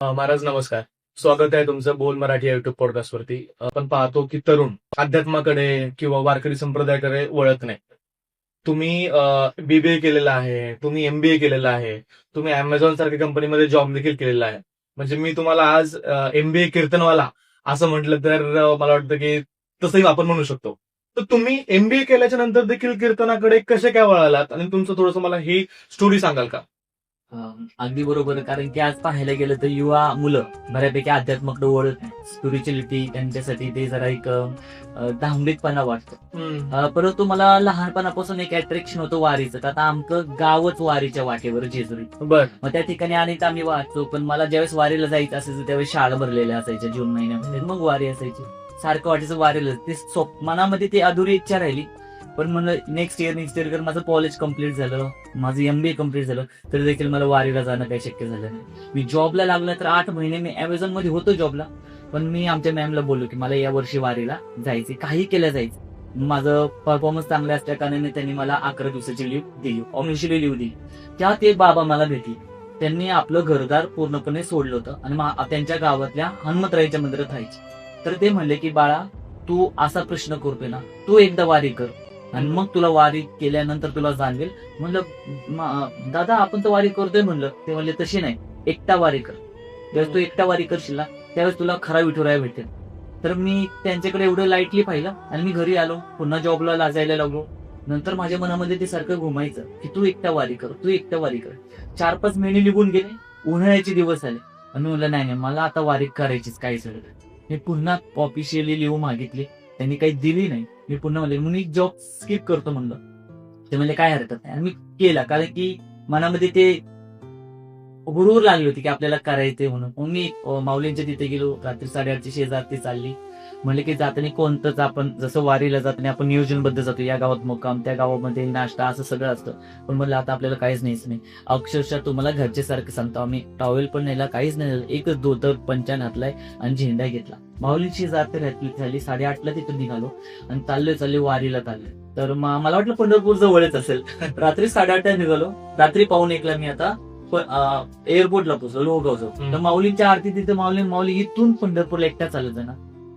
महाराज नमस्कार. स्वागत आहे तुमचं बोल मराठी या युट्यूब पॉडकास्टवरती आपण पाहतो की तरुण अध्यात्माकडे किंवा वारकरी संप्रदायाकडे वळत नाही. तुम्ही बीबीए केलेला आहे तुम्ही एमबीए केलेला आहे तुम्ही अमेझॉन सारख्या कंपनीमध्ये जॉब देखील केलेला आहे. म्हणजे मी तुम्हाला आज एमबीए कीर्तनवाला असं म्हटलं तर मला वाटतं की तसंही आपण म्हणू शकतो. तर तुम्ही एमबीए केल्याच्यानंतर देखील कीर्तनाकडे कसे काय वळालात? आणि तुमचं थोडंसं मला ही स्टोरी सांगाल का? अगदी बरोबर. कारण की आज पाहायला गेलं तर युवा मुलं बऱ्यापैकी अध्यात्मक ओळख स्पिरिच्युअलिटी त्यांच्यासाठी ते जरा एक धांबिकपणा वाटतो. परंतु मला लहानपणापासून एक अट्रॅक्शन होतं वारीचं. का आता आमचं गावच वारीच्या वाटेवर जेजुरी. बर. मग त्या ठिकाणी अनेक आम्ही वाचतो पण मला ज्यावेळेस वारीला जायचं असायचं त्यावेळेस शाळा भरलेल्या असायच्या जून महिन्यामध्ये. मग वारी असायची. सारखं वाटायचं वारीला. ते मनामध्ये ती अधुरी इच्छा राहिली. पण म्हणलं नेक्स्ट इयर नेक्स्ट इयर माझं कॉलेज कंप्लीट झालं. माझं एमबीए कंप्लीट झालं. तरी देखील मला वारीला जाणं काही शक्य झालं नाही. मी जॉबला लागलं तर आठ महिने मी अमेझॉनमध्ये होतो जॉबला पण मी आमच्या मॅमला बोललो की मला या वर्षी वारीला जायचे काही केलं जायचं माझं परफॉर्मन्स चांगला असल्या कारणाने त्यांनी मला अकरा दिवसाची लिव्ह दिली. ऑफिशियली लिव्ह दिली. त्यात एक बाबा मला भेटली. त्यांनी आपलं घरदार पूर्णपणे सोडलं होतं. आणि त्यांच्या गावातल्या हनुमतरायच्या मंदिरात राहायचे. तर ते म्हणले की बाळा तू असा प्रश्न करतोय ना. तू एकदा वारी कर. आणि मग तुला वारी केल्यानंतर तुला जाणवेल. म्हणलं दादा आपण तर वारी करतोय म्हणलं. ते म्हणले तशी नाही. एकटा वारी कर. ज्यावेळेस तू एकटा वारी करशील ना त्यावेळेस तुला खरा विठुराया भेटेल. तर मी त्यांच्याकडे एवढं लाईटली पाहिलं आणि मी घरी आलो. पुन्हा जॉबला लाजायला लागलो. नंतर माझ्या मनामध्ये ते सारखं घुमायचं की तू एकटा वारी कर तू एकटा वारी कर. चार पाच महिने निघून गेले. उन्हाळ्याचे दिवस आले. आणि मी म्हणलं नाही नाही मला आता वारी करायचीच काही सगळं मी पुन्हा ऑफिशियली लिहू मागितली. त्यांनी काही दिली नाही. मी पुन्हा म्हणले मी जॉब स्किप करतो म्हणलं. ते म्हणले काय हरकत नाही. आणि मी केला कारण की मनामध्ये ते हुरूर लागली होती की आपल्याला करायचे म्हणून. मग मी माऊलींच्या तिथे गेलो रात्री साडेआठची शेजार ती चालली. म्हणले की जाताना कोणतंच आपण जसं वारीला जाताना आपण नियोजनबद्ध जातो. या गावात मुक्काम त्या गावामध्ये नाश्ता असं सगळं असतं. पण म्हणलं आता आपल्याला काहीच नाहीच नाही. अक्षरशः तुम्हाला घरचे सारखं सांगतो. आम्ही टॉवेल पण नेला काहीच नाही. एकच धोतर पंचान घातलाय आणि झेंडा घेतला. माऊलीची जात रात्री झाली साडेआठला तिथून निघालो आणि चाललोय चाललोय वारीला चाललोय. तर मला वाटलं पंढरपूर जवळच असेल. रात्री साडेआठला निघालो. रात्री पाऊन एकला मी आता एअरपोर्टला पोहोचलो लोहगाव जवळ हम्म. तर माऊलींच्या आरती तिथे माऊली माऊली इथून पंढरपूरला एकटा चालत ना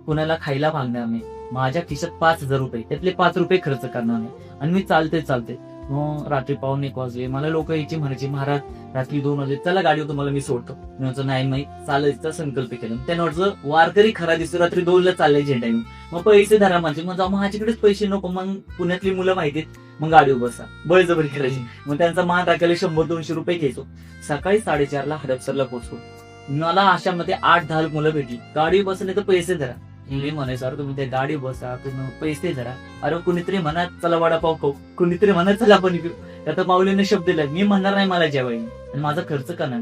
कुणाला खायला मागणार नाही. माझ्या खिशात पाच हजार रुपये त्यातले पाच रुपये खर्च करणार नाही. आणि मी चालते चालते. मग रात्री पाहून एक वाजले. मला लोक यायची म्हणायची महाराज रात्री दोन वाजले. चला गाडी तुम्हाला मी सोडतो. मी म्हणायचो नाही नाही. चालायचा संकल्प केला. त्यांना वाटतं वारकरी खरा दिसतो. रात्री दोनला चाललाय झेंडा मग पैसे धरा माझे. मग जाऊ माझ्याकडेच पैसे नको. मग पुण्यातली मुलं माहितीत मग गाडी बसा. बळजबरी करायची. मग त्यांचा मान टाकायला शंभर दोनशे रुपये घ्यायचो. सकाळी साडेचारला हडपसरला पोहोचलो. मला अशामध्ये आठ दहा मुलं भेटली. गाडी बसले तर पैसे धरा. मी म्हणे सर तुम्ही ते गाडी बसा तुम्ही पैसे धरा अरे कुणीतरी म्हणा चला वडापाव खाऊ कुणीतरी म्हणा चला आपण पिऊ त्यात माऊलीने शब्द दिला मी म्हणणार नाही मला जेवायला आणि माझा खर्च करणार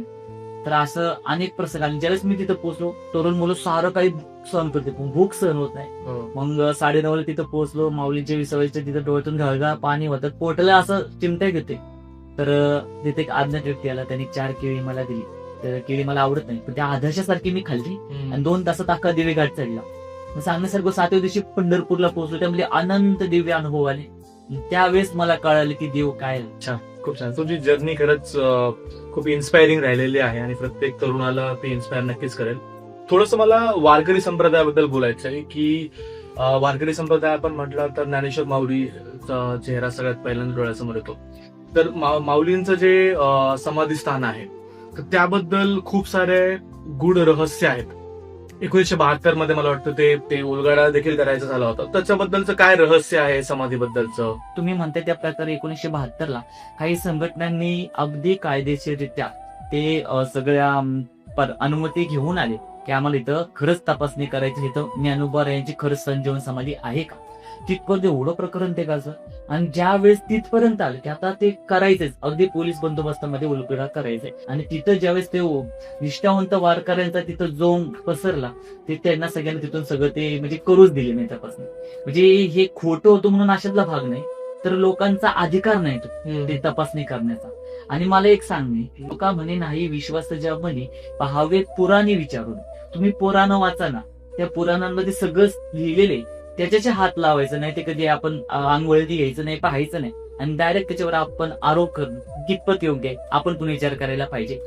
तर असं अनेक प्रसंग आणि ज्यावेळेस मी तिथं पोहोचलो तरुण मुलं सारं काही सहन करते पण भूक सहन होत नाही. मग साडे ला तिथं पोहोचलो माऊलीच्या विसवायच्या तिथं डोळ्यातून घळगा पाणी होतं पोटला असं चिमट्या घेते तर तिथे एक अज्ञात व्यक्ती आला त्यांनी चार केळी मला दिली तर केळी मला आवडत नाही पण त्या आदर्शासारखी मी खाल्ली आणि दोन तासात अख्खा दिवे घाट चढला सांगण्यासारखं सातव्या दिवशी पंढरपूरला पोहोचलो त्यामध्ये अनंत दिव्य अनुभव आले. त्यावेळेस मला कळालं की देव काय आहे. खूप छान. तुमची जर्नी खरंच खूप इन्स्पायरिंग राहिलेली आहे आणि प्रत्येक तरुणाला ते इन्स्पायर नक्कीच करेल. थोडस मला वारकरी संप्रदायाबद्दल बोलायचं आहे की वारकरी संप्रदाय आपण म्हटलं तर ज्ञानेश्वर माऊलीचा चेहरा सगळ्यात पहिल्यांदा डोळ्यासमोर येतो. तर मा- माऊलींचं जे समाधी स्थान आहे तर त्याबद्दल खूप सारे गूढ रहस्य आहेत. एकोणीसशे बहात्तरमध्ये मला वाटतं ते ते उलगडा देखील करायचं झालं होतं. त्याच्याबद्दलचं काय रहस्य आहे समाधीबद्दलचं? तुम्ही म्हणताय त्या प्रकारे एकोणीसशे बहात्तर ला काही संघटनांनी अगदी कायदेशीररित्या ते सगळ्या पर- अनुमती घेऊन आले. की आम्हाला इथं खरंच तपासणी करायची इथं ज्ञानोबा यांची खरंच संजीवन समाधी आहे का? तिथपर्यंत एवढं प्रकरण ते गाजलं आणि ज्या वेळेस तिथपर्यंत आलं की आता ते करायचंच. अगदी पोलीस बंदोबस्तामध्ये उलगडा करायचंय आणि तिथं ज्यावेळेस ते निष्ठावंत वारकऱ्यांचा तिथं जो पसरला ते त्यांना सगळ्यांना तिथून सगळं ते म्हणजे करूच दिले नाही तपासणी. म्हणजे हे खोटं होतं म्हणून अशातला भाग नाही तर लोकांचा अधिकार नाही तो ते तपासणी करण्याचा. आणि मला एक सांगणे लोका म्हणे नाही विश्वास ज्या म्हणे पहावे पुराणे विचारून. तुम्ही पुराण वाचा ना. त्या पुराणांमध्ये सगळं लिहिलेले त्याच्याचे हात लावायचं नाही ते कधी आपण अंगवळती घ्यायचं नाही पाहायचं नाही. आणि डायरेक्ट त्याच्यावर आपण आरोप करणं कितपत योग्य आहे आपण पण विचार करायला पाहिजे.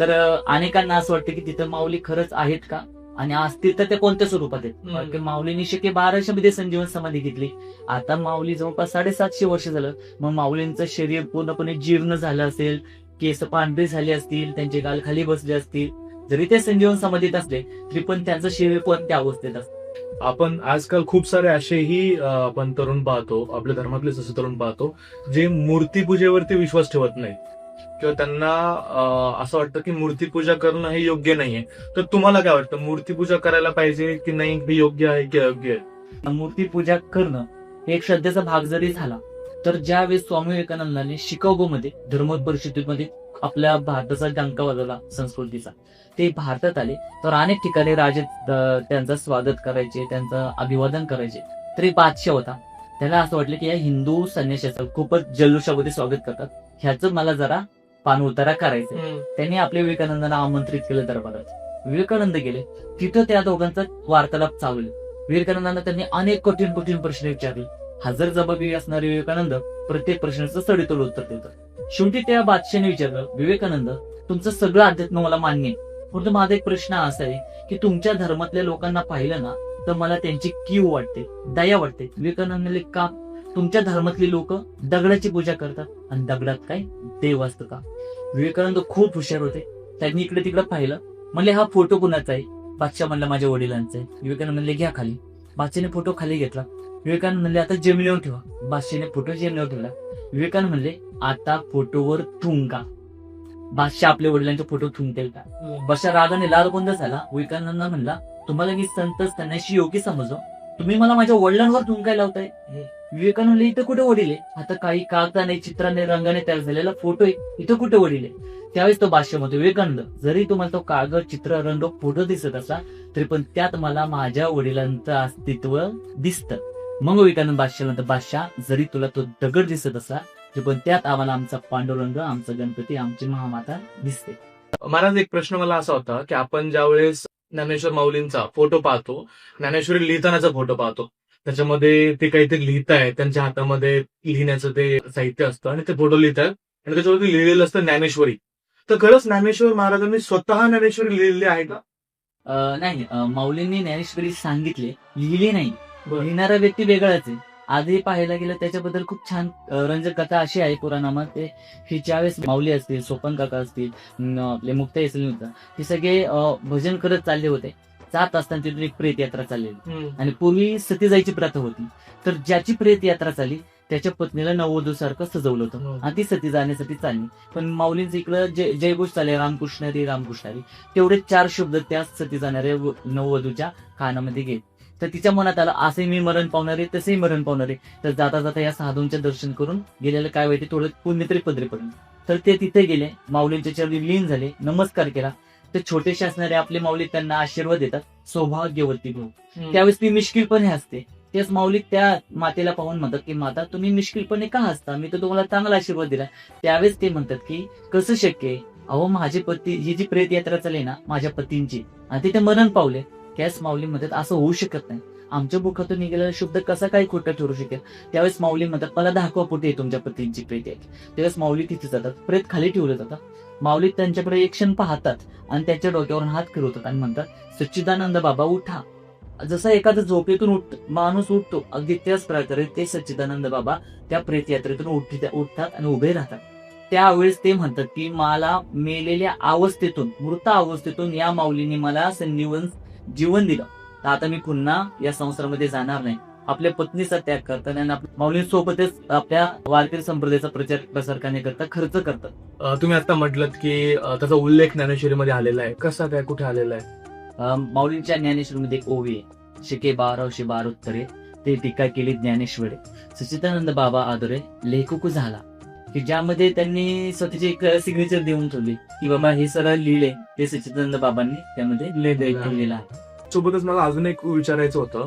तर अनेकांना असं वाटतं की तिथं माऊली खरंच आहेत का? आणि असतील तर ते कोणत्या स्वरूपात आहेत? माऊलीने शके बाराशे मध्ये संजीवन समाधी घेतली. आता माऊली जवळपास साडेसातशे वर्ष झालं. मग माऊलींचं शरीर पूर्णपणे जीर्ण झालं असेल केस पांढरे झाले असतील त्यांचे गाल खाली बसले असतील. जरी ते संजीवन समाधीत असले तरी पण त्यांचं शरीर कोणत्या अवस्थेत असतं. आपण आजकाल खूप सारे असेही आपण तरुण पाहतो आपल्या धर्मातले जसं तरुण पाहतो जे मूर्तीपूजेवरती विश्वास ठेवत नाही. किंवा त्यांना असं वाटतं की मूर्तीपूजा करणं हे योग्य नाहीये. तर तुम्हाला काय वाटतं? मूर्तीपूजा करायला पाहिजे की नाही? हे योग्य आहे की अयोग्य आहे? मूर्ती पूजा करणं हे एक श्रद्धेचा भाग जरी झाला तर ज्यावेळेस स्वामी विवेकानंदांनी शिकागोमध्ये धर्मोदपरिषदेमध्ये आपल्या भारताचा डंका वाजवला संस्कृतीचा ते भारतात आले. तर अनेक ठिकाणी राजे त्यांचं स्वागत करायचे त्यांचं अभिवादन करायचे. तरी बादशाह होता. त्याला असं वाटलं की या हिंदू संन्याशाचं खूपच जल्लोषामध्ये स्वागत करतात. ह्याचं मला जरा पान उतारा करायचं त्यांनी आपल्या विवेकानंदांना आमंत्रित केलं दरबारात. विवेकानंद गेले. तिथं त्या दोघांचा वार्तालाप चालू विवेकानंदांना त्यांनी अनेक कठीण कठीण प्रश्न विचारले. हजर जबाबी असणारे विवेकानंद प्रत्येक प्रश्नाचं सडेतोड उत्तर देतात. शेवटी त्या बादशाने विचारलं विवेकानंद तुमचं सगळं अध्यात्म मला मान्य आहे. परंतु माझा एक प्रश्न असा आहे की तुमच्या धर्मातल्या लोकांना पाहिलं ना तर मला त्यांची कीव वाटते दया वाटते. विवेकानंद का तुमच्या धर्मातली लोक दगडाची पूजा करतात आणि दगडात काय? देव असतं का? विवेकानंद खूप हुशार होते. त्यांनी इकडे तिकडे पाहिलं. म्हणले हा फोटो कुणाचा आहे? बादशाह म्हणला माझ्या वडिलांचा आहे. विवेकानंद म्हणले घ्या खाली. बादशाने फोटो खाली घेतला. विवेकानंद म्हणले आता जमिनीवर ठेवा. बादशाने फोटो जमिनीवर ठेवला. विवेकानंद म्हणले आता फोटोवर तुंगा बादशाह आपल्या वडिलांचे फोटो थुंकतील का? बादशाह रागाने लाल झाला. विवेकानंद म्हणला तुम्हाला मी संत संन्याशी योग्य समजो तुम्ही मला माझ्या वडिलांवर थुंकायला लावताय. विवेकानंद इथं कुठे वडील आहे? आता काही कागदाने चित्राने रंगाने तयार झालेला फोटो आहे. इथं कुठे वडील आहे? त्यावेळेस तो भाष्य म्हणतो विवेकानंद जरी तुम्हाला तो कागद चित्र रंग फोटो दिसत असला तरी पण त्यात मला माझ्या वडिलांचं अस्तित्व दिसतं. मग विवेकानंद बादशाह म्हणतो बादशाह जरी तुला तो दगड दिसत असला तरी पण त्यात आम्हाला आमचा पांडुरंग आमचा गणपती आमची महामाता दिसते. महाराज एक प्रश्न मला असा होता की आपण ज्यावेळेस ज्ञानेश्वर माऊलींचा फोटो पाहतो ज्ञानेश्वरी लिहितानाचा फोटो पाहतो त्याच्यामध्ये ते काहीतरी लिहिताय त्यांच्या हातामध्ये लिहिण्याचं ते साहित्य असतं आणि ते फोटो लिहितात आणि त्याच्यावरती लिहिलेलं असतं ज्ञानेश्वरी. तर खरंच ज्ञानेश्वर महाराजांनी स्वतः ज्ञानेश्वरी लिहिलेली आहे का? नाही माऊलींनी ज्ञानेश्वरी सांगितले लिहिली नाही. लिहिणारा व्यक्ती वेगळाच आहे. आधी पाहायला गेलं त्याच्याबद्दल खूप छान रंजक कथा अशी आहे पुराणामध्ये. ते की ज्यावेळेस माऊली असतील सोपन काका असतील आपले मुक्ता असतील ते सगळे भजन करत चालले होते. जात असताना तिथून एक प्रेत यात्रा चाललेली आणि पूर्वी सती जायची प्रथा होती. तर ज्याची प्रेत यात्रा चालली त्याच्या पत्नीला नववधूसारखं सजवलं होतं. हम्म. आणि ती सती जाण्यासाठी चालली. पण माऊलींचं इकडं जय जयघोष चालले रामकृष्णरी रामकृष्णरी तेवढे चार शब्द त्या सती जाणाऱ्या नववधूच्या कानामध्ये घेत तर तिच्या मनात आलं असे मी मरण पावणार तसेही मरण पावणार. आहे तर जाता जाता या साधूंचे दर्शन करून गेलेलं काय माहिती थोडं पुण्य तरी पदरी पडलं. तर ते तिथे गेले माऊलींच्या चरणी लीन झाले नमस्कार केला. तर छोटेसे असणारे आपले माऊली त्यांना आशीर्वाद देतात सौभाग्यवती भाऊ. त्यावेळेस ती मिश्किलपणे हसते. तेच माऊली त्या मातेला पाहून म्हणतात की माता तुम्ही मिश्किलपणे का हसता? मी तर तुम्हाला चांगला आशीर्वाद दिला. त्यावेळेस ते म्हणतात की कसं शक्य आहे? अहो माझे पती ही जी प्रेत यात्रा चालली ना माझ्या पतींची आणि तिथे मरण पावले. त्याच माऊली म्हणतात असं होऊ शकत नाही. आमच्या मुखातून निघालेला शब्द कसा काही खोटा ठरू शकेल? त्यावेळेस माऊली म्हणतात मला दाखवा पोटी आहे तुमच्या पतींची प्रेत आहे त्यावेळेस माऊली तिथे जातात प्रेत खाली ठेवलं जातात. माऊली त्यांच्याकडे एक क्षण पाहतात आणि त्यांच्या डोक्यावरून हात फिरवतात आणि म्हणतात सच्चिदानंद बाबा उठा. जसा एखादा झोपेतून उठ माणूस उठतो अगदी त्याच प्रकारे ते सच्चिदानंद बाबा त्या प्रेत यात्रेतून उठ- उठतात आणि उभे राहतात. त्यावेळेस ते म्हणतात की मला मेलेल्या अवस्थेतून मृत अवस्थेतून या माऊलीने मला संजीवन जीवन दिलं. तर आता मी पुन्हा या संसारामध्ये जाणार नाही. आपल्या पत्नीचा त्याग करतात आणि आपल्या माऊलींसोबतच आपल्या वारकरी संप्रदायाचा प्रचार प्रसार करण्याकरता खर्च करतात. तुम्ही आता म्हटलं की त्याचा उल्लेख ज्ञानेश्वरीमध्ये आलेला आहे. कसा काय कुठे आलेला आहे? माऊलींच्या ज्ञानेश्वरीमध्ये एक ओवी आहे. शिके बारावशे बारोत्तरे ते टीका केली ज्ञानेश्वरे. सच्चिदानंद बाबा आदरे लेखक झाला. की ज्यामध्ये त्यांनी स्वतःची एक सिग्नेचर देऊन ठेवली. की बाबा हे सरळ लिहिले ते सच्चिदानंद बाबांनी त्यामध्ये लिहिलेलं आहे. सोबतच मला अजून एक विचारायचं होतं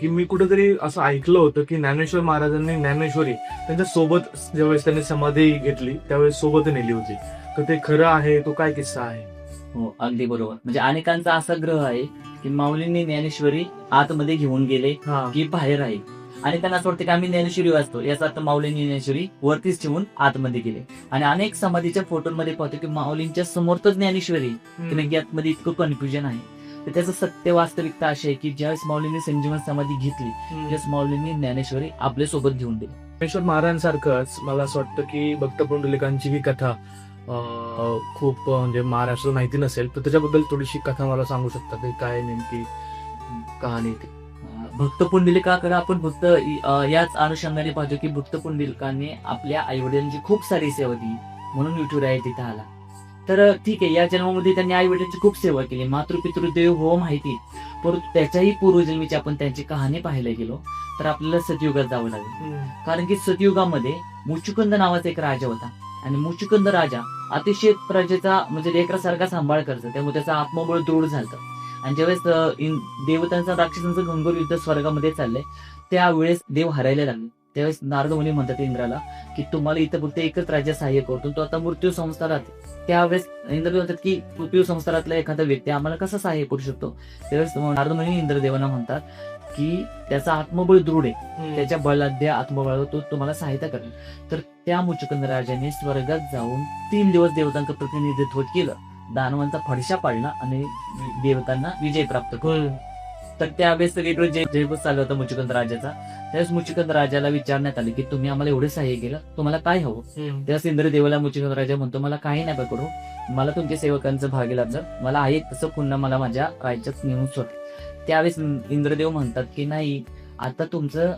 की मी कुठेतरी असं ऐकलं होतं की ज्ञानेश्वर महाराजांनी ज्ञानेश्वरी त्यांच्यासोबत ज्यावेळेस त्यांनी समाधी घेतली त्यावेळेस सोबत नेली होती. तर ते खरं आहे तो काय किस्सा आहे? हो अगदी बरोबर. म्हणजे अनेकांचा असा ग्रह आहे की माऊलींनी ज्ञानेश्वरी आतमध्ये घेऊन गेले हा. की बाहेर आहे. आणि त्यांना असं वाटतं की आम्ही ज्ञानेश्वरी वाचतो याचा अर्थ माऊलींनी ज्ञानेश्वरी वरतीच ठेवून आतमध्ये गेले आणि अनेक समाधीच्या फोटोमध्ये पाहतो की माऊलींच्या समोर तर ज्ञानेश्वरी की आतमध्ये इतकं कन्फ्युजन आहे. तर त्याचं सत्य वास्तविकता अशी आहे की ज्यावेळेस माऊलींनी संजीवन समाधी घेतली त्यावेळेस माऊलींनी ज्ञानेश्वरी आपल्यासोबत घेऊन दिली. ज्ञानेश्वर महाराजांसारखंच मला असं वाटतं की भक्त पुंडलिकांची ही कथा खूप म्हणजे महाराष्ट्रात माहिती नसेल तर त्याच्याबद्दल थोडीशी कथा मला सांगू शकता की काय नेमकी कहाणी ती. भक्त पुंडलिकाकडे आपण फक्त याच अनुषंगाने पाहतो की भक्त पुंडलिकाने आपल्या आई वडिलांची खूप सारी सेवा केली. म्हणून विठुराय तिथे आला. तर ठीक आहे या जन्मामध्ये त्यांनी आई वडिलांची खूप सेवा केली. मातृपितृ देव हो माहिती. परंतु त्याच्याही पूर्वजन्मीची आपण त्यांची कहाणी पाहायला गेलो तर आपल्याला सतयुगात जावं लागेल. कारण की सतयुगामध्ये मुचुकंद नावाचा एक राजा होता. आणि मुचुकंद राजा अतिशय प्रजेचा म्हणजे लेकरासारखा सांभाळ करतो. त्यामुळे त्याचा आत्मबळ दृढ झालं आणि ज्यावेळेस देवतांचा राक्षसांचं घंगोर युद्ध स्वर्गामध्ये चाललंय त्यावेळेस देव हरायला लागले. त्यावेळेस नारद मुनी म्हणतात इंद्राला की तुम्हाला इथं फक्त एकच राज्य सहाय्य करतो तो आता मृत्यू आहे. त्यावेळेस इंद्र म्हणतात की मृत्यू संस्कारातला एखादा व्यक्ती आम्हाला कसं सहाय्य करू शकतो? त्यावेळेस नारद मुनी इंद्रदेवांना म्हणतात की त्याचा आत्मबळ दृढ आहे. त्याच्या बलाढ्य आत्मबळावर तो तुम्हाला सहायता करेल. तर त्या मुचुकंद राजाने स्वर्गात जाऊन तीन दिवस देवतांचं प्रतिनिधित्व केलं. दानवांचा फडशा पाडला आणि देवतांना विजय प्राप्त केला तर त्यावेळेस सगळीकडे जय जयभूत चालू होता मुचुकंद राजाचा त्यावेळेस मुचुकंद राजाला विचारण्यात आले की तुम्ही आम्हाला एवढे सहाय्य केलं तुम्हाला काय हवं? त्यावेळेस इंद्रदेवाला मुचुकंद राजा म्हणतो मला काही नाही करू. मला तुमच्या सेवकांचं भागी लाभलं. मला आहे तसं पुन्हा मला माझ्या राज्यात नेऊन सोड. त्यावेळेस इंद्रदेव म्हणतात की नाही आता तुमचं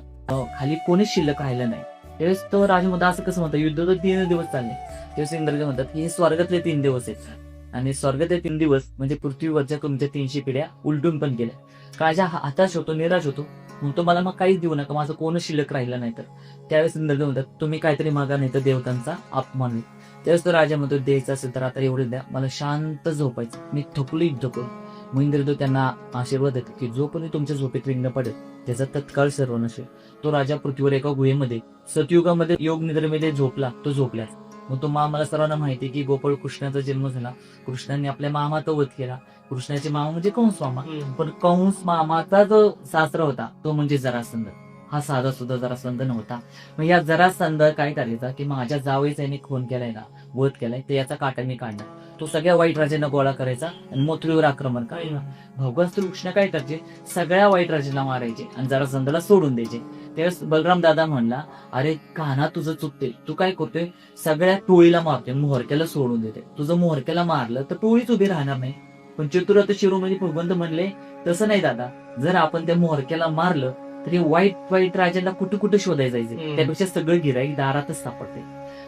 खाली कोणीच शिल्लक राहिलं नाही. त्यावेळेस तो राजा म्हणतो असं कसं म्हणतो युद्ध तर तीन दिवस चालले. त्यावेळेस इंद्रदेव म्हणतात की हे स्वर्गातले तीन दिवस आहेत. आणि स्वर्गातले तीन दिवस म्हणजे पृथ्वीवरच्या तुमच्या तीनशे पिढ्या उलटून पण गेल्या. काळजा हा- हताश होतो निराश होतो. म्हणतो मला मग काहीच देऊ नका माझं कोण शिल्लक राहिलं नाही तर. त्यावेळेस इंद्रदेव म्हणतात तुम्ही काहीतरी मागा नाही तर देवतांचा अपमान. होईल त्यावेळेस तो राजा म्हणतो द्यायचा असेल तर आता एवढे द्या मला शांत झोपायचं मी थकलो झोपलो करू मग इंद्रदेव त्यांना आशीर्वाद देतो की जो कोणी तुमच्या झोपेत विघ्न पडेल त्याचा तत्काळ सर्व नसेल. तो राजा पृथ्वीवर एका गुहेमध्ये सतयुगामध्ये योग निद्रेमध्ये झोपला तो झोपला मग तो मामाला सर्वांना माहिती की गोपाळ कृष्णाचा जन्म झाला. कृष्णाने आपल्या मामाचा वध केला. कृष्णाचे मामा म्हणजे कंस मामा. पण कंस मामाचा जो सासरा होता तो म्हणजे जरासंध. हा साधा सुद्धा जरासंध नव्हता. मग या जरासंध काय करायचा की माझ्या जावईचा याने खून केलाय ना वध केलाय तर याचा काटा मी काढणार. तो सगळ्या वाईट राजांना गोळा करायचा आणि मोथळीवर आक्रमण करायचा. भगवान श्रीकृष्ण काय करायचे? सगळ्या वाईट राजांना मारायचे आणि जरासंधला सोडून द्यायचे. त्यावेळेस बलराम दादा म्हणला अरे कान्हा तुझं चुकते. तू काय करतोय? सगळ्या टोळीला मारतोय मोहरक्याला सोडून देते तुझं मोहरक्याला मारलं तर टोळीच उभी राहणार नाही. पण चतुरात शिरोमणी भगवंत म्हणले तसं नाही दादा. जर आपण त्या मोहरक्याला मारलं तरी वाईट वाईट राजांना कुठे कुठे शोधायला जायचे. त्यापेक्षा सगळं गिराईक दारातच सापडते.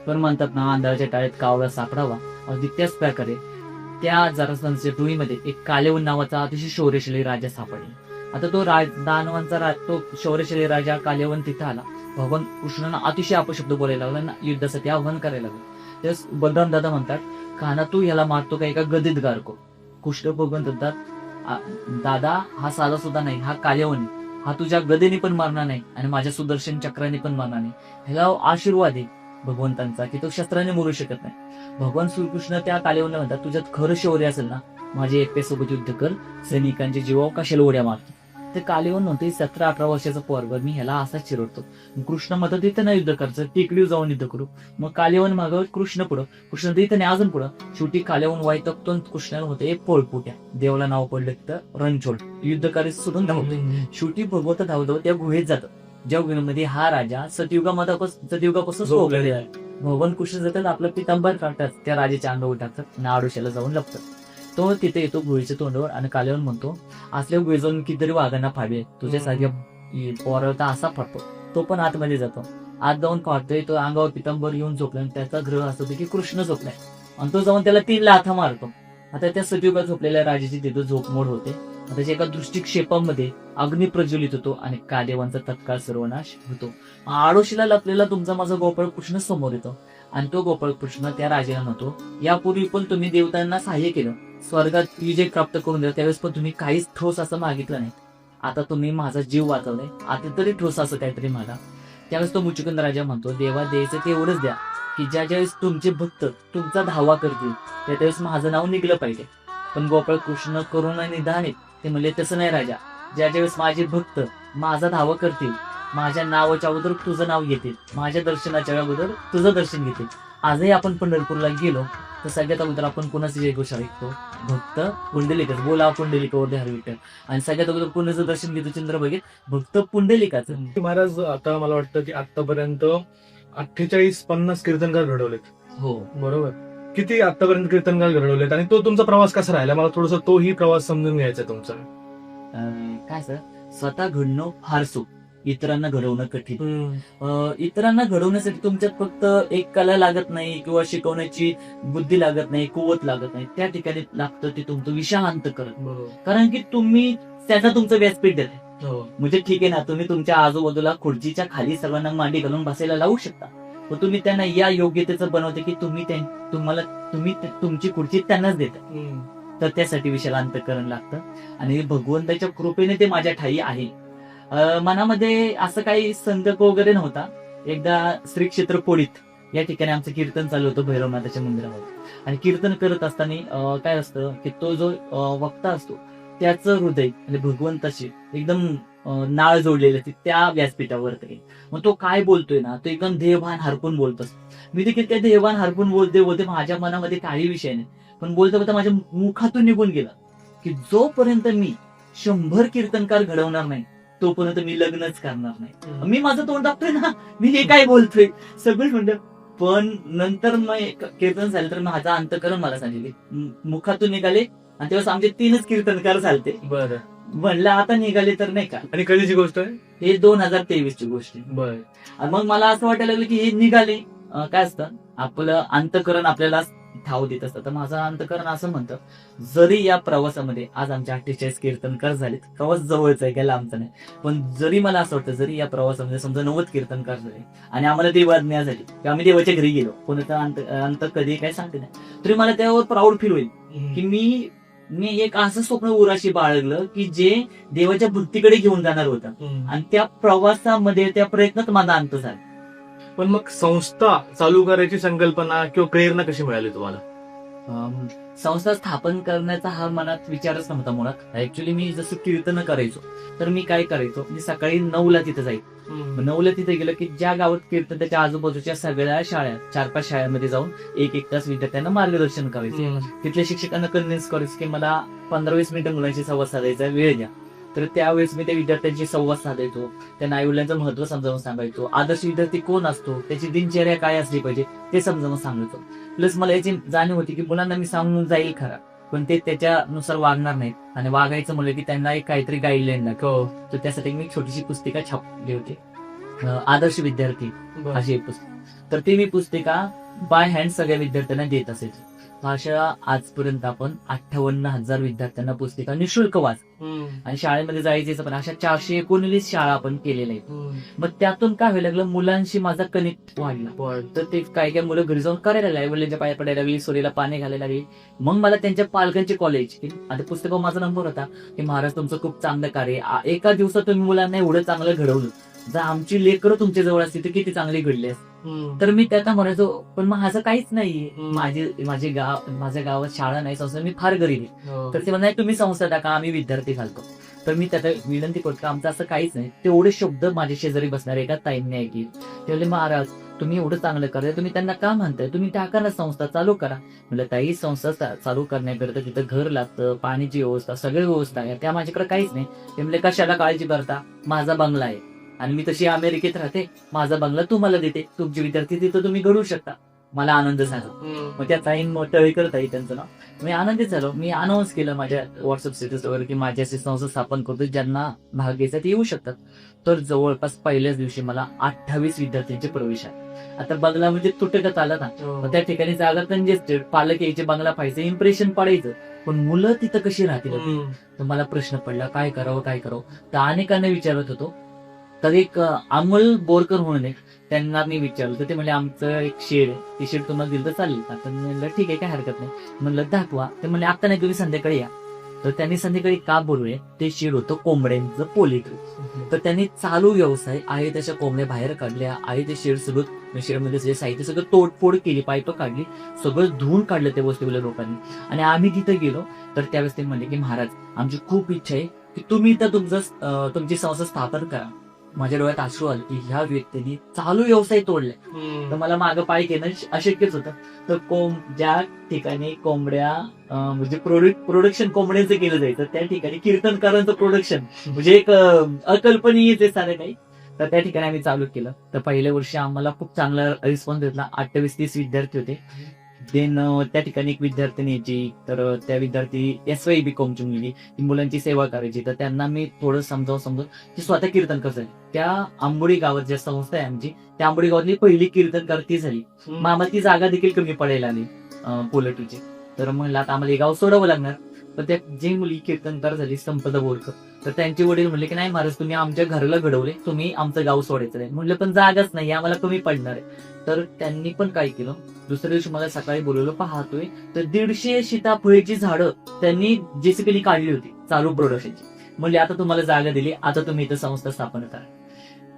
पण म्हणतात ना आंधळाच्या टाळ्यात कावळा सापडावा. अगदी त्याच प्रकारे त्या जरासंधच्या टोळीमध्ये एक कालेवन नावाचा अतिशय शौर्यशाली राजा सापडला. आता तो राज दानवांचा राज तो शौर्यशाली राजा कालेवन तिथं आला. भगवान कृष्णांना अतिशय अपशब्द बोलायला लागला युद्धासाठी आव्हान करायला लागलं. त्यावेळेस बलराम दादा म्हणतात काना तू याला मारतो का एका गदीत गारको? कृष्ण भगवान म्हणतात दादा हा साधा सुद्धा नाही हा कालेवन. हा तुझ्या गदेने पण मारणार नाही आणि माझ्या सुदर्शन चक्राने पण मारणार नाही. ह्याला आशीर्वाद आहे भगवंतांचा की तो शस्त्राने मरू शकत नाही. भगवान श्रीकृष्ण त्या कालेवनला म्हणतात तुझ्यात खरं शौर्य असेल ना माझे एकट्यासोबत युद्ध कर. सैनिकांचे जीवावर कशाला उड्या मारतो ते कालेवन म्हणतो सतरा अठरा वर्षाचा पोरग मी ह्याला असाच चिरडतो. कृष्ण मदत नाही युद्ध करायचं टेकडीवर जाऊन युद्ध करू. मग कालेवन मागं कृष्ण पुढं. कृष्ण तर इथं नाही अजून पुढं. शेवटी कालेवन वाईटकतो कृष्णाला होते पोळपुट्या. देवाला नाव पडलं तिथं रणछोड. युद्ध करायचं सोडून धावतो शेवटी भगवत धावतो त्या गुहेत जातो. ज्या गुहेमध्ये हा राजा सतयुगामध्ये सतयुगापासून भगवान कृष्ण जातात आपलं पितांबर काढतात. त्या राजाच्या अंगावर टाकतात आणि आडोशाला जाऊन लपतात. तो तिथे येतो गुहेच्या तोंडावर आणि काल्यावर म्हणतो असल्या गुहे जाऊन कितीतरी वाघांना फाडे तुझ्यासारख्या पोरावता असा फाडतो. तो पण आतमध्ये जातो. आत जाऊन काढतोय तो अंगावर पितांबर येऊन झोपला आणि त्याचा ग्रह असतो की कृष्ण झोपलाय. आणि तो जाऊन त्याला तीन लाथा मारतो. आता त्या सतयुगात झोपलेल्या राजाची तिथं झोपमोड होते. त्याच्या एका दृष्टिक्षेपामध्ये अग्नी प्रज्वलित होतो आणि कादेवांचा तत्काळ सर्वनाश होतो. आडोशीला लपलेला तुमचा माझा गोपाळ कृष्ण समोर येतो. आणि तो गोपाळ कृष्ण त्या राजाला म्हणतो यापूर्वी पण तुम्ही देवतांना सहाय्य केलं. स्वर्गात विजय प्राप्त करून दिला त्यावेळेस पण तुम्ही काहीच ठोस असं मागितलं नाही. आता तुम्ही माझा जीव वाचवलाय. आता तरी ठोस असं काहीतरी मागा. त्यावेळेस तो मुचुकंद राजा म्हणतो देवा द्यायचं तेवढंच द्या की ज्या ज्यावेळेस तुमचे भक्त तुमचा धावा करतील त्या त्यावेळेस माझं नाव निघलं पाहिजे. पण गोपाळ कृष्ण करुणा निधान आहेत ते म्हणले तसं नाही राजा. ज्या ज्यावेळेस माझे भक्त माझा धावा करतील माझ्या नावाच्या अगोदर तुझं नाव घेतील माझ्या दर्शनाच्या अगोदर तुझं दर्शन घेतील. आजही आपण पंढरपूरला गेलो तर सगळ्यात अगोदर आपण कोणाची जय घोष ऐकतो. भक्त पुंडलिकच बोला पुंडलिकावर हरी विठ्ठल. आणि सगळ्यात अगोदर कोणाचं दर्शन घेतो चंद्र बघित भक्त पुंडलिकाचं. महाराज आता मला वाटतं की आतापर्यंत अठ्ठेचाळीस पन्नास कीर्तनकार घडवलेत. हो. बरोबर? किती आतापर्यंत कीर्तनकार घडवलेत आणि तो तुमचा प्रवास कसा राहिला? मला थोडस तोही प्रवास समजून घ्यायचा तुमचा. काय सर? स्वतः घडणं फार सोप. इतरांना घडवणं कठीण. इतरांना घडवण्यासाठी तुमच्यात फक्त एक कला लागत नाही किंवा शिकवण्याची बुद्धी लागत नाही कुवत लागत नाही. त्या ठिकाणी लागतं ते तुमचं अंतकरण बरोबर. कारण की तुम्ही त्याचा तुमचं व्यासपीठ देत हो. म्हणजे ठीक आहे ना तुम्ही तुमच्या आजूबाजूला खुर्चीच्या खाली सर्वांना मांडी घालून बसायला लावू शकता. पण तुम्ही त्यांना या योग्यतेचं बनवते की तुम्ही तुम्हाला तुम्ही तुमची खुर्ची त्यांनाच देता. तर त्यासाठी विशाल अंतकरण लागतं. आणि भगवंताच्या कृपेने ते माझ्या ठाई आहे. मनामध्ये असं काही संदक वगैरे नव्हता. एकदा श्री क्षेत्र पोळीत या ठिकाणी आमचं कीर्तन चालू होतं भैरवनाथाच्या मंदिरामध्ये आणि कीर्तन करत असताना काय असतं की तो जो वक्ता असतो त्याचं हृदय म्हणजे भगवंताशी एकदम नाळ जोडलेली असते त्या व्यासपीठावर मग तो काय बोलतोय ना तो एकदम देहभान हरपून बोलत असतो. मी देखील त्या देहभान हरपून बोलते बोलते माझ्या मनामध्ये काही विषय नाही. पण बोलता बोलता माझ्या मुखातून निघून गेला की जोपर्यंत मी शंभर कीर्तनकार घडवणार नाही तोपर्यंत मी लग्नच करणार नाही. मी माझं तोंड दाखतोय ना मी हे काय बोलतोय? सगळं म्हणलं पण नंतर मग कीर्तन झालं तर माझा अंतकरण मला सांगितले मुखातून निघाले आणि तेव्हा आमचे तीनच कीर्तनकार चालते बरं. म्हणलं आता निघाले तर नाही का? आणि कधीची गोष्ट आहे? हे दोन हजार तेवीस ची गोष्ट आहे. बर. मग मला असं वाटायला लागलं की हे निघाले. काय असतं? आपलं अंतकरण आपल्याला ठाव देत असतं तर माझं अंतकरण असं म्हणतं जरी या प्रवासामध्ये आज आमचे अठ्ठेचाळीस कीर्तनकार झालेत प्रवास जवळच आहे गेला आमचा नाही. पण जरी मला असं वाटतं जरी या प्रवासामध्ये समजा नव्वद कीर्तनकार झाले आणि आम्हाला देवाज्ञा झाली की आम्ही देवाच्या घरी गेलो कोणाचं अंत अंत कधी काय सांगते नाही. तरी मला त्यावर प्राऊड फील होईल की मी मी एक असं स्वप्न उराशी बाळगलं की जे देवाच्या भक्तीकडे घेऊन जाणार होतं. आणि त्या प्रवासामध्ये त्या प्रयत्नात माझा अंत झाला. पण मग संस्था चालू करायची संकल्पना किंवा प्रेरणा कशी मिळाली तुम्हाला? अम, संस्था स्थापन करण्याचा हा मनात विचारच नव्हता मुळात. ऍक्च्युली मी जसं कीर्तन करायचो तर मी काय करायचो? मी सकाळी नऊला तिथं जायचो. मग नऊला तिथे गेलं की ज्या गावात कीर्तन त्याच्या आजूबाजूच्या सगळ्या शाळा चार पाच शाळांमध्ये जाऊन एक एक तास विद्यार्थ्यांना मार्गदर्शन करायचं. तिथल्या शिक्षकांना कन्व्हिन्स करायचं की मला पंधरा वीस मिनिटं मुलांशी संवाद साधायचा वेळ द्या. तर त्यावेळेस मी त्या विद्यार्थ्यांशी संवाद साधायचो. त्यांना आईवडिलांचं महत्त्व समजावून सांगायचो. आदर्श विद्यार्थी कोण असतो? त्याची दिनचर्या काय असली पाहिजे? ते समजावून सांगायचो. प्लस मला याची जाणीव होती की मुलांना मी सांगून जाईल खरा. पण ते त्याच्यानुसार वागणार नाहीत. आणि वागायचं म्हणलं की त्यांना एक काहीतरी गाईडलाईन लागतो हो तर त्यासाठी मी छोटीशी पुस्तिका छापली होती. आदर्श विद्यार्थी अशी एक पुस्तक. तर ती मी पुस्तिका बाय हँड सगळ्या विद्यार्थ्यांना देत असायची. अशा आजपर्यंत आपण अठ्ठावन्न हजार विद्यार्थ्यांना पुस्तिका निशुल्क वाच. आणि शाळेमध्ये जायचे पण अशा चारशे एकोणवीस शाळा आपण केलेल्या आहेत. मग त्यातून काय व्हायला लागलं? मुलांशी माझा कनेक्ट वाढला. तर ते काय काय मुलं घरी जाऊन करायला लागले. वडिलांच्या पाया पडायला लागली सोरीला पाणी घालायला लागली. मग मला त्यांच्या पालकांचे कॉलेज आता पुस्तकावर माझा नंबर होता की महाराज तुमचं खूप चांगलं कार्य एका दिवसात तुम्ही मुलांना एवढं चांगलं घडवलं. जर आमची लेकरं तुमच्या जवळ असती तर किती चांगली घडली असती. तर मी त्यात म्हणायचो पण मग असं काहीच नाहीये. हम्म. माझे माझे गाव माझ्या गावात शाळा नाही संस्था मी फार गरीब आहे. हो. तर ते म्हणणार तुम्ही संस्था टाका आम्ही विद्यार्थी घालतो. तर मी त्यात विनंती करतो आमचं असं काहीच नाही. तेवढे शब्द माझ्या शेजारी बसणार एका ताईंनी ऐकली. ते म्हणले महाराज तुम्ही एवढं चांगलं करताय तुम्ही त्यांना का म्हणताय? तुम्ही टाका ना संस्था चालू करा. म्हणलं ताई संस्था चालू करण्याकरता तिथं घर लागतं पाण्याची व्यवस्था सगळी व्यवस्था आहे. त्या माझ्याकडे काहीच नाही. ते म्हणले कशाला काळजी करता? माझा बंगला आहे. आणि मी तशी अमेरिकेत राहते. माझा बंगला तुम्हाला देते. तुमचे विद्यार्थी तिथं तुम्ही घडवू शकता. मला आनंद झाला. मग त्या ताईन तळेकर ताई त्यांचं नाव. मी आनंदित झालो. मी अनाऊन्स केलं माझ्या व्हॉट्सअप स्टेटस वगैरे की माझ्या अशी संस्था स्थापन करतो ज्यांना भाग घ्यायचा ते येऊ शकतात. तर जवळपास पहिल्याच दिवशी मला अठ्ठावीस विद्यार्थ्यांचे प्रवेश आहे आता बंगला म्हणजे तुटकत आला ना. मग त्या ठिकाणी जागा कंजेस्टेड पालक यायचे बंगला पाहिजे इम्प्रेशन पडायचं. पण मुलं तिथं कशी राहतील? तर मला प्रश्न पडला काय करावं काय करावं? तर अनेकांना विचारत होतो. तर एक अमोल बोरकर म्हणून एक त्यांना मी विचारलं. तर ते म्हणले आमचं एक शेड ते शेड तुम्हाला दिलं तर चालेल का? तर म्हणलं ठीक आहे काय हरकत नाही. म्हणलं दाखवा. ते म्हणले आता नाही तुम्ही संध्याकाळी या. तर त्यांनी संध्याकाळी का बोलूये ते शेड होतं कोंबड्यांचं पोलिट्री तर त्यांनी चालू व्यवसाय आहे तशा कोंबड्या बाहेर काढल्या. आहे ते शेड सगळं म्हणजे शेडमध्ये जे साहित्य सगळं तोडफोड केली पायपं काढली सगळं धुवून काढलं त्या वस्तूला लोकांनी. आणि आम्ही तिथे गेलो. तर त्यावेळेस ते म्हणले की महाराज आमची खूप इच्छा आहे की तुम्ही तर तुमचं तुमची संस्था स्थापन करा. माझ्या डोळ्यात अश्रू आले की ह्या व्यक्तीने चालू व्यवसाय तोडलाय. तर मला मागं पाय घेणं अशक्यच होतं. तर कोंब ज्या ठिकाणी कोंबड्या म्हणजे प्रोडक्ट प्रोडक्शन कोंबड्यांचं केलं जायचं त्या ठिकाणी कीर्तनकारांचं प्रोडक्शन म्हणजे एक अकल्पनीय ते सारं काही तर त्या ठिकाणी आम्ही चालू केलं. तर पहिल्या वर्षी आम्हाला खूप चांगला रिस्पॉन्स भेटला. अठ्ठावीस तीस विद्यार्थी होते. देन त्या ठिकाणी एक विद्यार्थिनी यायची. तर त्या विद्यार्थी एस वाय बी कॉमची मुलगी. ती मुलांची सेवा करायची. तर त्यांना मी थोडं समजावून समजून ती स्वतः कीर्तन करत त्या आंबोडी गावात ज्या संस्था आहे आमची त्या आंबोडी गावातली पहिली कीर्तनकार ती झाली. मग आम्हाला ती जागा देखील कमी पडायला आली पोलटूची तर म्हणलं आता आम्हाला हे गाव सोडावं लागणार. पण त्या जी मुली कीर्तनकार झाली संपदा बोरकर. तर त्यांचे वडील म्हणले की नाही महाराज तुम्ही आमच्या घराला घडवले. तुम्ही आमचं गाव सोडायचं नाही. म्हणलं पण जागाच नाही. आम्हाला कमी पडणार आहे. तर त्यांनी पण काय केलं? दुसऱ्या दिवशी मला सकाळी बोलवलं पाहतोय. तर दीडशे सीताफळीची झाडं त्यांनी जेसिकली काढली होती चालू प्रोडक्शनची म्हणजे आता तुम्हाला जागा दिली आता तुम्ही इथं संस्था स्थापन करा.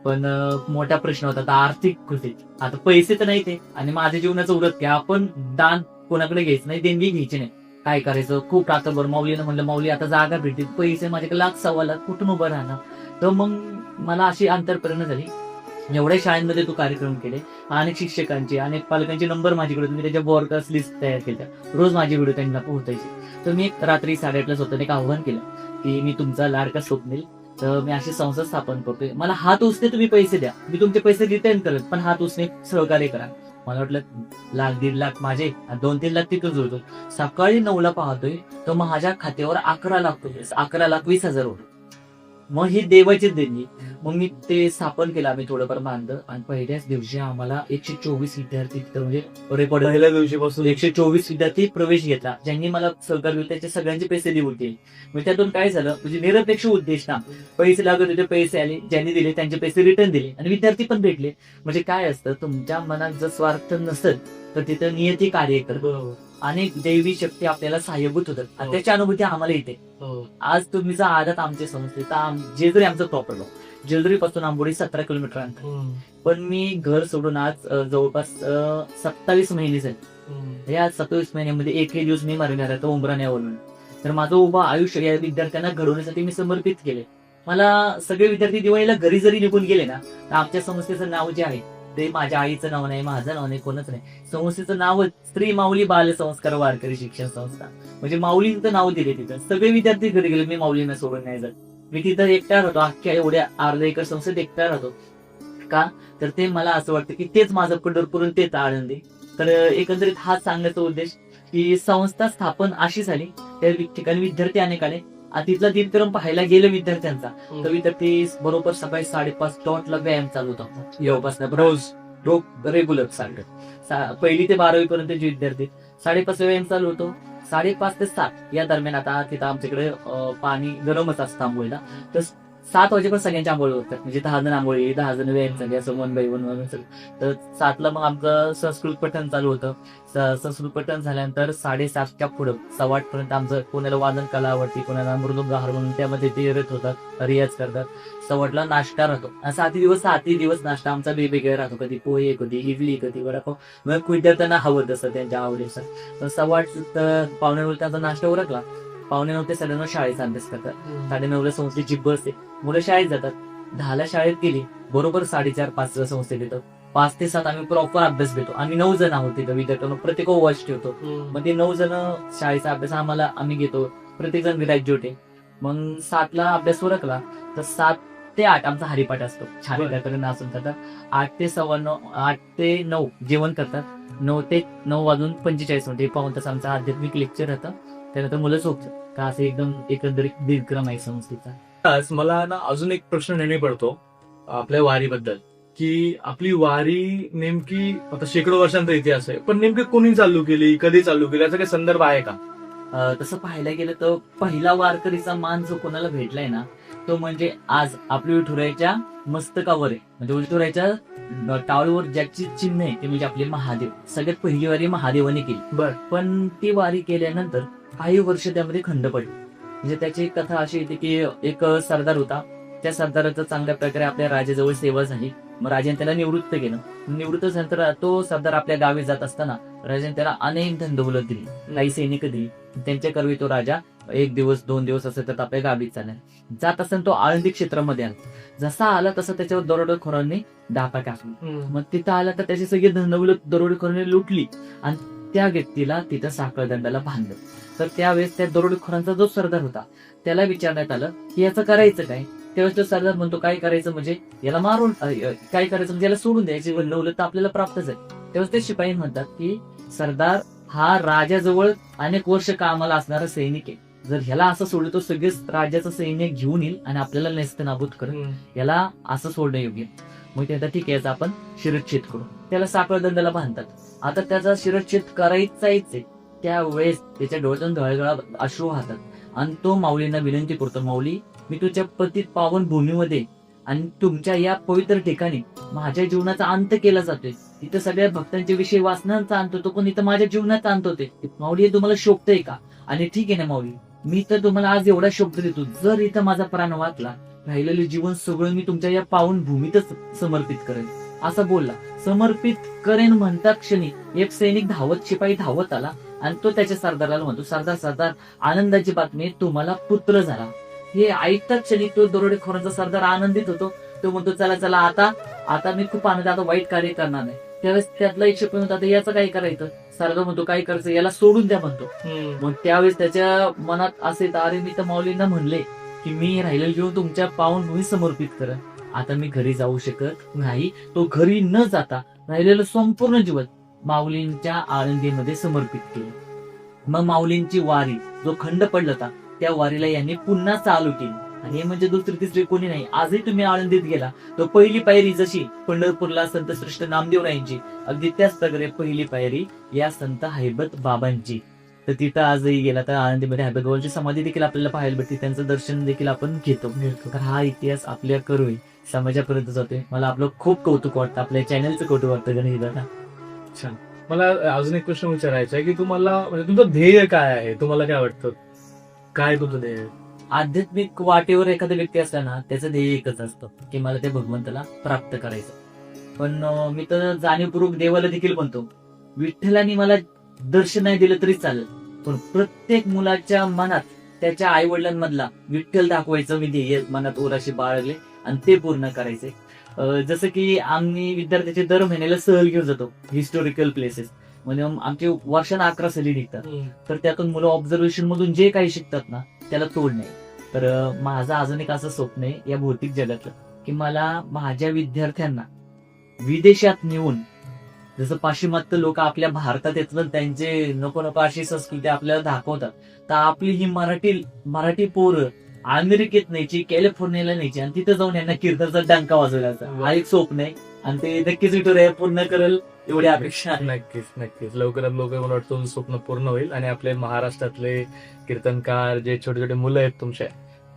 पण मोठा प्रश्न होता आता आर्थिक कृती आता पैसे तर नाही ते आणि माझ्या जीवनाचं उरत की आपण दान कोणाकडे घ्यायचं नाही देणगी घ्यायची नाही. काय करायचं? खूप रात्रभर माऊलीनं म्हणलं माऊली आता जागा भेटतील पैसे माझ्याकडे लाख सव्वा लाख कुठून उभं राहणार? तर मग मला अशी अंतरप्रेरणा झाली एवढ्या शाळांमध्ये तू कार्यक्रम केले. अनेक शिक्षकांचे अनेक पालकांचे नंबर माझ्याकडे तुम्ही त्याच्या बॉडकास्ट लिस्ट तयार केल्या. रोज माझी व्हिडिओ त्यांना पोहोचायची. तर मी रात्री साडेआठला स्वतःने एक आव्हान केलं की मी तुमचा लाडका स्वप्नील. तर मी अशी संस्था स्थापन करतोय. मला हात उसने तुम्ही पैसे द्या. मी तुमचे पैसे रिटर्न करत पण हात उसने सहकार्य करा. मला वाटलं लाख दीड लाख माझे दोन तीन लाख तिथं जुळतो सकाळी नऊला पाहतोय तर माझ्या खात्यावर अकरा लाख अकरा लाख वीस हजार होतो. मग ही देवाची देणगी मग मी ते स्थापन केलं आम्ही थोडंफार बांधलं. आणि पहिल्याच दिवशी आम्हाला एकशे चोवीस विद्यार्थी तिथं म्हणजे रेकॉर्ड पहिल्या दिवशीपासून? एकशे चोवीस विद्यार्थी प्रवेश घेतला. ज्यांनी मला सहकार्य दिलं त्याचे सगळ्यांचे पैसे देऊन केले. मग त्यातून काय झालं म्हणजे निरपेक्ष उद्देश ना. पैसे लागत होते पैसे आले ज्यांनी दिले त्यांचे पैसे रिटर्न दिले. आणि विद्यार्थी पण भेटले. म्हणजे काय असतं तुमच्या मनात जर स्वार्थ नसेल तर तिथं नियती कार्य करत. आणि दैवी शक्ती आपल्याला सहाय्यभूत होतात आणि हो. त्याची अनुभूती आम्हाला येते हो. आज तुम्हीचा आदत आमच्या संस्थेत जेजुरी आमचं प्रॉपर जेजुरी पासून आंबोडी सतरा किलोमीटर अंतर हम्म. पण मी घर सोडून आज जवळपास सत्तावीस महिने झाले. या सत्तावीस महिन्यामध्ये एकही दिवस मी माझ्या घरात उंबराण्यावरून तर माझं उभं आयुष्य या विद्यार्थ्यांना घडवण्यासाठी मी समर्पित केले मला सगळे विद्यार्थी दिवाळीला घरी जरी निघून गेले ना तर आमच्या संस्थेचं नाव जे आहे ते माझ्या आईचं नाव नाही माझं नाव नाही कोणच नाही. संस्थेचं नाव स्त्री माऊली बालसंस्कार वारकरी शिक्षण संस्था. म्हणजे माऊलींचं नाव दिले तिथं. सगळे विद्यार्थी घरी गेले मी माऊलींना सोडून नाही जात. मी तिथं एकटा राहतो अख्ख्या एवढ्या अर्धा एकर संस्थेत एकटा राहतो. का? तर ते मला असं वाटतं की तेच माझं पंढरपूरून तेच आळंदी तर एकंदरीत हा सांगण्याचा उद्देश की संस्था स्थापन अशी झाली. त्या ठिकाणी विद्यार्थी अनेक आले. तिथला दिनक्रम पाहायला गेलं विद्यार्थ्यांचा. तर विद्यार्थी बरोबर सकाळी साडेपाच डॉटला व्यायाम चालू होता. योगापासून रोज रोज रेग्युलर सा- पहिली ते बारावी पर्यंत जे विद्यार्थी. साडेपाच व्यायाम चालू होतो. साडेपाच ते सात या दरम्यान आता तिथं आमच्याकडे पाणी गरमच असतं आंघोळीला. तर सात वाजेपर्यंत सगळ्यांच्या आंघोळ होतात. म्हणजे दहा जण आंघोळी दहा जण व्यायाम झाले असं वन बाय वन तर सातला मग आमचं संस्कृत पठण चालू होतं. संस्कृत पठण झाल्यानंतर साडेसातच्या पुढं सव्वा पर्यंत आमचं कोणाला वादन कला आवडते कोणाला मृदुंग म्हणून त्यामध्ये ते येत होतात रियाज करतात. सव्वाटला नाश्ता राहतो. आणि सातही दिवस सातही दिवस नाश्ता आमचा वेगवेगळा राहतो. कधी पोहे कधी इडली कधी वडापाव मग विद्यार्थ्यांना हवं तसं त्यांच्या आवडीचं तर सव्वा आठ त्यांचा नाश्ता उरकला. पावणे नऊ ते साडेनऊ शाळेचा अभ्यास करतात. साडेनऊला संस्थेची बस आहे मुलं शाळेत जातात. दहाला शाळेत गेली बरोबर साडेचार पाच संस्थेत येतो पाच ते सात आम्ही प्रॉपर अभ्यास घेतो. आम्ही नऊ जण आहोत तिथं विद्यार्थ्यांना प्रत्येक वॉच ठेवतो. मग ते नऊ जण शाळेचा अभ्यास आम्हाला आम्ही घेतो. प्रत्येक जण ग्रॅज्युएट आहे मग सातला अभ्यास उरकला तर सात ते आठ आमचा हरिपाठ असतो. छान. प्रकारे नाचून करतात. आठ ते सव्वा नऊ आठ ते नऊ जेवण करतात. नऊ ते नऊ वाजून पंचेचाळीस मिनिटे पाऊन तास आमचं आध्यात्मिक लेक्चर राहतं. त्यानंतर मुलं झोपतात का असं एकदम एकंदरीत दिनक्रम आहे संस्थेचा आज मला ना अजून एक प्रश्न नेहमी पडतो आपल्या वारीबद्दल. की आपली वारी नेमकी आता शेकडो वर्षांचा इतिहास आहे पण नेमकी कोणी चालू केली कधी चालू केली याचा काही संदर्भ आहे का? तसं पाहायला गेलं तर पहिला वारकरीचा मान जो कोणाला भेटलाय ना तो म्हणजे आज आपल्या विठुरायच्या मस्तकावर आहे. म्हणजे विठुरायच्या टाळूवर ज्याची चिन्ह आहे ते म्हणजे आपले महादेव. सगळ्यात पहिली वारी महादेवाने केली. बर. पण ती वारी केल्यानंतर काही वर्ष त्यामध्ये खंड पडली. म्हणजे त्याची एक कथा अशी येते की एक सरदार होता. त्या सरदाराचं चांगल्या प्रकारे आपल्या राजाजवळ सेवा झाली. मग राजाने त्याला निवृत्त केलं. निवृत्त झाल्यानंतर तो सरदार आपल्या गावी जात असताना राजाने त्याला अनेक धनदौलत दिली. काही सैनिक दिली. त्यांच्या करवी तो राजा एक दिवस दोन दिवस असेल तर आपल्या गावीच चालेल. जात असताना तो आळंदी क्षेत्रामध्ये आला. जसा आला तसा त्याच्यावर दरोडेखोरांनी डापा टाकला. मग तिथं आला तर त्याची सगळी धनवलं दरोडेखोरांनी लुटली. आणि त्या व्यक्तीला तिथं साखळदंडाला बांधलं. तर त्यावेळेस त्या दरोडेखोरांचा जो सरदार होता त्याला विचारण्यात आलं की याचं करायचं काय? त्यावेळेस तो सरदार म्हणतो काय करायचं म्हणजे याला मारून काय करायचं म्हणजे याला सोडून द्यायचे नवलं तर आपल्याला प्राप्तच आहे त्यावेळेस ते शिपाई म्हणतात की सरदार हा राजाजवळ अनेक वर्ष कामाला असणारा सैनिक आहे. जर ह्याला असं सोडलं तो सगळेच राजाचं सैनिक घेऊन येईल आणि आपल्याला नेस्त नाबूद करेल. याला असं सोडणं योग्य मग ते आता ठीक आहे याचा आपण शिरच्छेद करू. त्याला साखळदंडाला बांधतात. आता त्याचा शिरच्छेद करायचाच आहे. त्यावेळेस त्याच्या डोळ्यातून धळगळा अश्रू वाहतात. आणि तो माऊलींना विनंती करतो माऊली मी तुझ्या पतित पावन भूमीमध्ये आणि तुमच्या या पवित्र ठिकाणी माझ्या जीवनाचा अंत केला जातोय. तिथं सगळ्या भक्तांच्या विषयी वाचनांचा अंत होतो पण इथं माझ्या जीवनाचा अंत होते माऊली हे तुम्हाला शोभतंय का? आणि ठीक आहे ना माऊली मी तर तुम्हाला आज एवढा शब्द देतो. जर इथं माझा प्राण वाचला राहिलेले जीवन सगळं मी तुमच्या या पावन भूमीतच समर्पित करेन. असं बोलला. समर्पित करेन म्हणता क्षणी एक सैनिक धावत शिपाई धावत आला. आणि तो त्याच्या सरदाराला म्हणतो सरदार सरदार आनंदाची बातमी तुम्हाला पुत्र झाला. हे ऐकताच क्षणी तो दरोडेखोरांचा सरदार आनंदित होतो. तो म्हणतो चला चला आता आता मी खूप आनंद आता वाईट कार्य करणार नाही. त्यावेळेस त्यातला एक शिपाई म्हणतो आता याचं काय करायचं? सरदार म्हणतो काय करायचं? याला सोडून द्या म्हणतो. मग त्यावेळेस त्याच्या मनात असे अरे मी तर माऊलींना म्हणले की मी राहिलेलं जीवन तुमच्या पावन भूमी समर्पित कर आता मी घरी जाऊ शकत नाही. तो घरी न जाता राहिलेलं संपूर्ण जीवन माऊलींच्या आळंदीमध्ये समर्पित केलं. मग माऊलींची वारी जो खंड पडला होता त्या वारीला यांनी पुन्हा चालू केली. आणि हे म्हणजे दुसरी तिसरी कोणी नाही. आजही तुम्ही आळंदीत गेला. तर पहिली पायरी जशी पंढरपूरला संत श्रेष्ठ नामदेवरायांची अगदी त्याच प्रकारे पहिली पायरी या संत हैबत बाबांची. तर तिथं आजही गेला तर आळंदीमध्ये हैबत बाबांची समाधी देखील आपल्याला पाहायला भेटते. त्यांचं दर्शन देखील आपण घेतो. तर हा इतिहास आपल्या करूय समाजापर्यंत जातोय. मला आपलं खूप कौतुक वाटतं. आपल्या चॅनलचं कौतुक वाटतं गणेश दादा. छान. मला अजून एक प्रश्न विचारायचा आहे की तुम्हाला म्हणजे तुमचं ध्येय काय आहे? तुम्हाला काय वाटतं? काय तुमचं ध्येय आध्यात्मिक वाटेवर एखादा व्यक्ती असला ना त्याचं ध्येय एकच असतं की मला ते भगवंताला प्राप्त करायचं. पण मी तर जाणीवपूर्वक देवाला देखील म्हणतो विठ्ठलाने मला दर्शन नाही दिलं तरी चालेल. पण प्रत्येक मुलाच्या मनात त्याच्या आई वडिलांमधला विठ्ठल दाखवायचं मी ध्येय मनात ओराशी बाळगले आणि ते पूर्ण करायचे. जसं की आम्ही विद्यार्थ्याचे दर महिन्याला सहल घेऊन जातो हिस्टोरिकल प्लेसेस म्हणजे आमचे वर्षाला अकरा सहली निघतात. तर त्यातून मुलं ऑब्झर्वेशन मधून जे काही शिकतात ना त्याला तोड नाही. तर माझं अजून एक असं स्वप्न आहे या भौतिक जगातलं की मला माझ्या विद्यार्थ्यांना विदेशात नेऊन जसं पाश्चिमात्य लोक आपल्या भारतात येतात त्यांचे नको नको अशी संस्कृती आपल्याला दाखवतात तर आपली ही मराठी मराठी पोरं अमेरिकेत न्यायची कॅलिफोर्नियाला न्यायची आणि तिथे जाऊन यांना कीर्तनचा डंका वाजवण्याचा हा एक स्वप्न आहे. आणि ते नक्कीच विठुराया पूर्ण करेल एवढी अपेक्षा नक्कीच नक्कीच. लवकरात लवकर मला वाटतं स्वप्न पूर्ण होईल. आणि आपले महाराष्ट्रातले कीर्तनकार जे छोटे छोटे मुलं आहेत तुमचे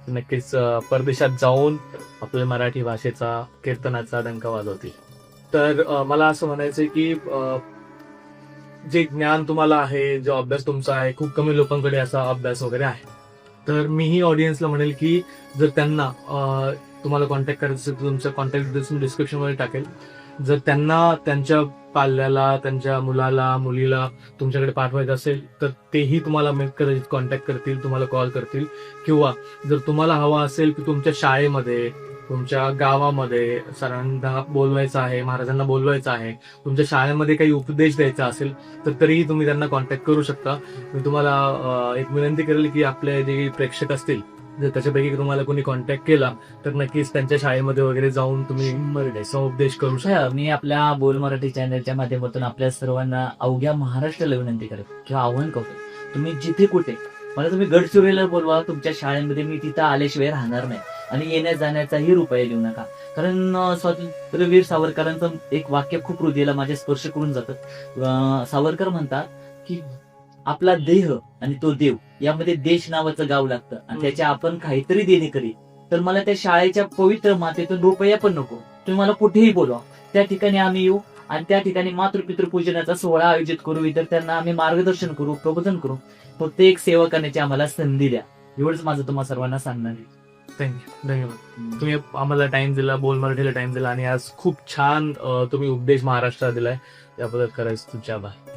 नक्कीच परदेशात जाऊन आपल्या मराठी भाषेचा कीर्तनाचा डंका वाजवतील. तर मला असं म्हणायचंय की जे ज्ञान तुम्हाला आहे जो अभ्यास तुमचा आहे खूप कमी लोकांकडे असा अभ्यास वगैरे आहे. तर मीही ऑडियन्सला म्हणेल की जर त्यांना तुम्हाला कॉन्टॅक्ट करायचं असेल तर तुमचा कॉन्टॅक्ट डिटेल्स मी टाकेल. जर त्यांना त्यांच्या पाल्याला त्यांच्या मुलाला मुलीला तुमच्याकडे पाठवायचं असेल तर तेही तुम्हाला कदाचित कॉन्टॅक्ट करतील तुम्हाला कॉल करतील. किंवा जर तुम्हाला हवा असेल की तुमच्या शाळेमध्ये तुमच्या गावामध्ये सरांना बोलवायचं आहे महाराजांना बोलवायचं आहे तुमच्या शाळेमध्ये काही उपदेश द्यायचा असेल तर तरीही तुम्ही त्यांना कॉन्टॅक्ट करू शकता. मी तुम्हाला एक विनंती करेल की आपले जे प्रेक्षक असतील जर त्याच्यापैकी तुम्हाला कोणी कॉन्टॅक्ट केला तर नक्कीच त्यांच्या शाळेमध्ये वगैरे जाऊन तुम्ही उपदेश करू शकता. मी आपल्या बोल मराठी चॅनलच्या माध्यमातून आपल्या सर्वांना अवघ्या महाराष्ट्राला विनंती करत किंवा आव्हान करतो. तुम्ही जिथे कुठे मला तुम्ही गडचिरोलीला बोलवा तुमच्या शाळेमध्ये मी तिथं आल्याशिवाय राहणार नाही. आणि येण्या जाण्याचाही रुपये देऊ नका. कारण स्वातंत्र्यवीर सावरकरांचं एक वाक्य खूप हृदयाला माझ्या स्पर्श करून जातं सावरकर म्हणतात की आपला देह आणि तो देव यामध्ये देश नावाचं गाव लागतं. आणि त्याच्या आपण काहीतरी देणे करी तर मला त्या शाळेच्या पवित्र मातेतून रुपया पण नको. तुम्ही मला कुठेही बोलवा. त्या ठिकाणी आम्ही येऊ आणि त्या ठिकाणी मातृपितृ पूजनाचा सोहळा आयोजित करू. विद्यार्थ्यांना आम्ही मार्गदर्शन करू प्रबोधन करू. फक्त एक सेवा करण्याची आम्हाला संधी द्या. एवढंच माझं तुम्हाला सर्वांना सांगणार आहे. थँक्यू धन्यवाद. तुम्ही आम्हाला टाइम दिला बोल मराठीला टाइम दिला आणि आज खूप छान तुम्ही उपदेश महाराष्ट्राला दिलाय. त्याबद्दल करायचं तुमच्या आभार.